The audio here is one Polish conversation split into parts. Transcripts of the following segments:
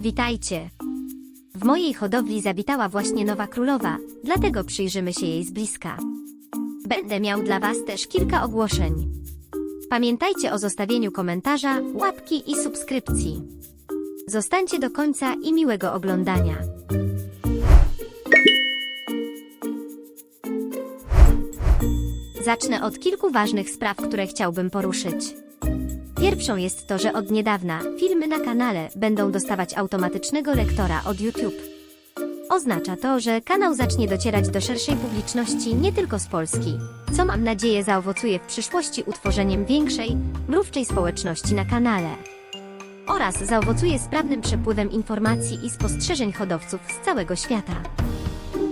Witajcie. W mojej hodowli zawitała właśnie nowa królowa, dlatego przyjrzymy się jej z bliska. Będę miał dla Was też kilka ogłoszeń. Pamiętajcie o zostawieniu komentarza, łapki i subskrypcji. Zostańcie do końca i miłego oglądania. Zacznę od kilku ważnych spraw, które chciałbym poruszyć. Pierwszą jest to, że od niedawna filmy na kanale będą dostawać automatycznego lektora od YouTube. Oznacza to, że kanał zacznie docierać do szerszej publiczności nie tylko z Polski, co mam nadzieję zaowocuje w przyszłości utworzeniem większej, mrówczej społeczności na kanale. Oraz zaowocuje sprawnym przepływem informacji i spostrzeżeń hodowców z całego świata.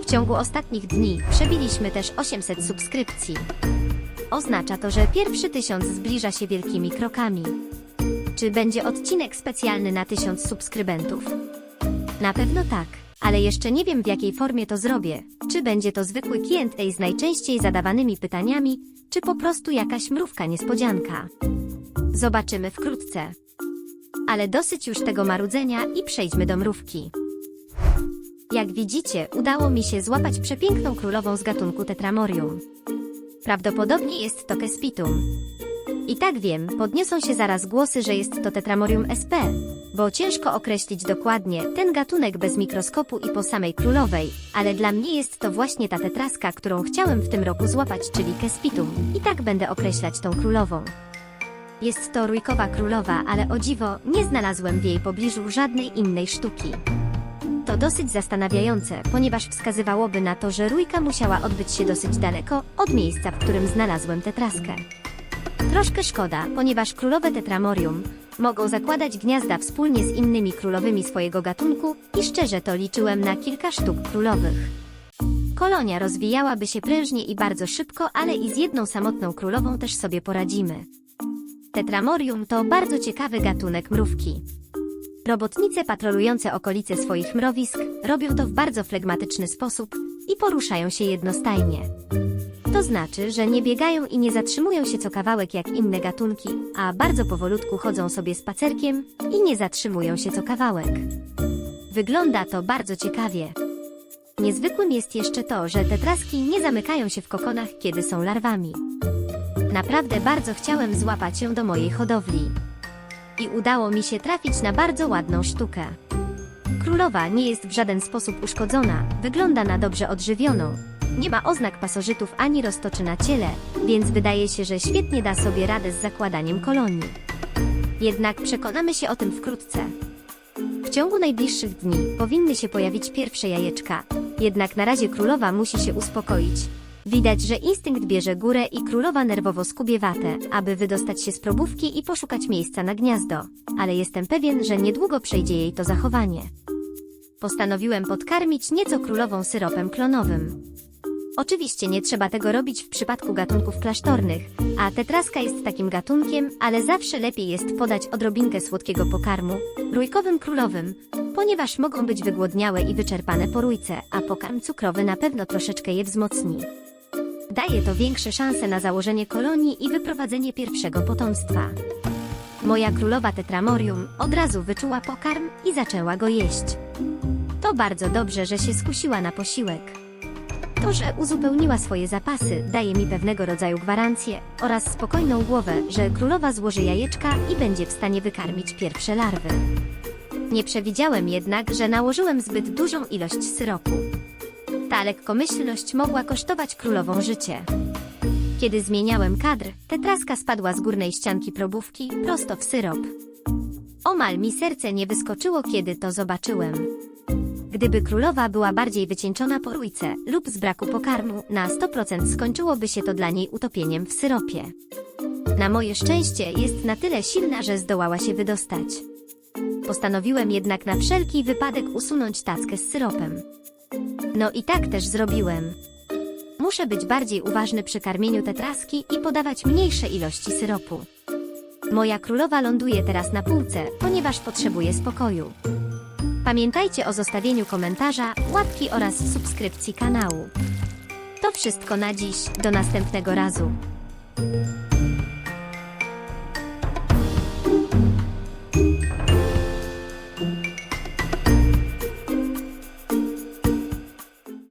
W ciągu ostatnich dni przebiliśmy też 800 subskrypcji. Oznacza to, że pierwszy tysiąc zbliża się wielkimi krokami. Czy będzie odcinek specjalny na tysiąc subskrybentów? Na pewno tak, ale jeszcze nie wiem w jakiej formie to zrobię. Czy będzie to zwykły Q&A z najczęściej zadawanymi pytaniami, czy po prostu jakaś mrówka niespodzianka. Zobaczymy wkrótce. Ale dosyć już tego marudzenia i przejdźmy do mrówki. Jak widzicie, udało mi się złapać przepiękną królową z gatunku Tetramorium. Prawdopodobnie jest to Kespitum. I tak wiem, podniosą się zaraz głosy, że jest to Tetramorium sp, bo ciężko określić dokładnie ten gatunek bez mikroskopu i po samej królowej, ale dla mnie jest to właśnie ta tetraska, którą chciałem w tym roku złapać, czyli Kespitum. I tak będę określać tą królową. Jest to rójkowa królowa, ale o dziwo nie znalazłem w jej pobliżu żadnej innej sztuki. To dosyć zastanawiające, ponieważ wskazywałoby na to, że rójka musiała odbyć się dosyć daleko od miejsca, w którym znalazłem tetraskę. Troszkę szkoda, ponieważ królowe tetramorium mogą zakładać gniazda wspólnie z innymi królowymi swojego gatunku i szczerze to liczyłem na kilka sztuk królowych. Kolonia rozwijałaby się prężnie i bardzo szybko, ale i z jedną samotną królową też sobie poradzimy. Tetramorium to bardzo ciekawy gatunek mrówki. Robotnice patrolujące okolice swoich mrowisk robią to w bardzo flegmatyczny sposób i poruszają się jednostajnie. To znaczy, że nie biegają i nie zatrzymują się co kawałek jak inne gatunki, a bardzo powolutku chodzą sobie spacerkiem i nie zatrzymują się co kawałek. Wygląda to bardzo ciekawie. Niezwykłym jest jeszcze to, że te traski nie zamykają się w kokonach, kiedy są larwami. Naprawdę bardzo chciałem złapać ją do mojej hodowli i udało mi się trafić na bardzo ładną sztukę. Królowa nie jest w żaden sposób uszkodzona, wygląda na dobrze odżywioną. Nie ma oznak pasożytów ani roztoczy na ciele, więc wydaje się, że świetnie da sobie radę z zakładaniem kolonii. Jednak przekonamy się o tym wkrótce. W ciągu najbliższych dni powinny się pojawić pierwsze jajeczka, jednak na razie królowa musi się uspokoić. Widać, że instynkt bierze górę i królowa nerwowo skubie watę, aby wydostać się z probówki i poszukać miejsca na gniazdo, ale jestem pewien, że niedługo przejdzie jej to zachowanie. Postanowiłem podkarmić nieco królową syropem klonowym. Oczywiście nie trzeba tego robić w przypadku gatunków klasztornych, a tetraska jest takim gatunkiem, ale zawsze lepiej jest podać odrobinkę słodkiego pokarmu, rójkowym królowym, ponieważ mogą być wygłodniałe i wyczerpane po rójce, a pokarm cukrowy na pewno troszeczkę je wzmocni. Daje to większe szanse na założenie kolonii i wyprowadzenie pierwszego potomstwa. Moja królowa Tetramorium od razu wyczuła pokarm i zaczęła go jeść. To bardzo dobrze, że się skusiła na posiłek. To, że uzupełniła swoje zapasy, daje mi pewnego rodzaju gwarancję oraz spokojną głowę, że królowa złoży jajeczka i będzie w stanie wykarmić pierwsze larwy. Nie przewidziałem jednak, że nałożyłem zbyt dużą ilość syropu. Ta lekkomyślność mogła kosztować królową życie. Kiedy zmieniałem kadr, tetraska spadła z górnej ścianki probówki prosto w syrop. Omal mi serce nie wyskoczyło, kiedy to zobaczyłem. Gdyby królowa była bardziej wycieńczona po rójce lub z braku pokarmu, na 100% skończyłoby się to dla niej utopieniem w syropie. Na moje szczęście jest na tyle silna, że zdołała się wydostać. Postanowiłem jednak na wszelki wypadek usunąć tackę z syropem. No i tak też zrobiłem. Muszę być bardziej uważny przy karmieniu tetraski i podawać mniejsze ilości syropu. Moja królowa ląduje teraz na półce, ponieważ potrzebuje spokoju. Pamiętajcie o zostawieniu komentarza, łapki oraz subskrypcji kanału. To wszystko na dziś, do następnego razu.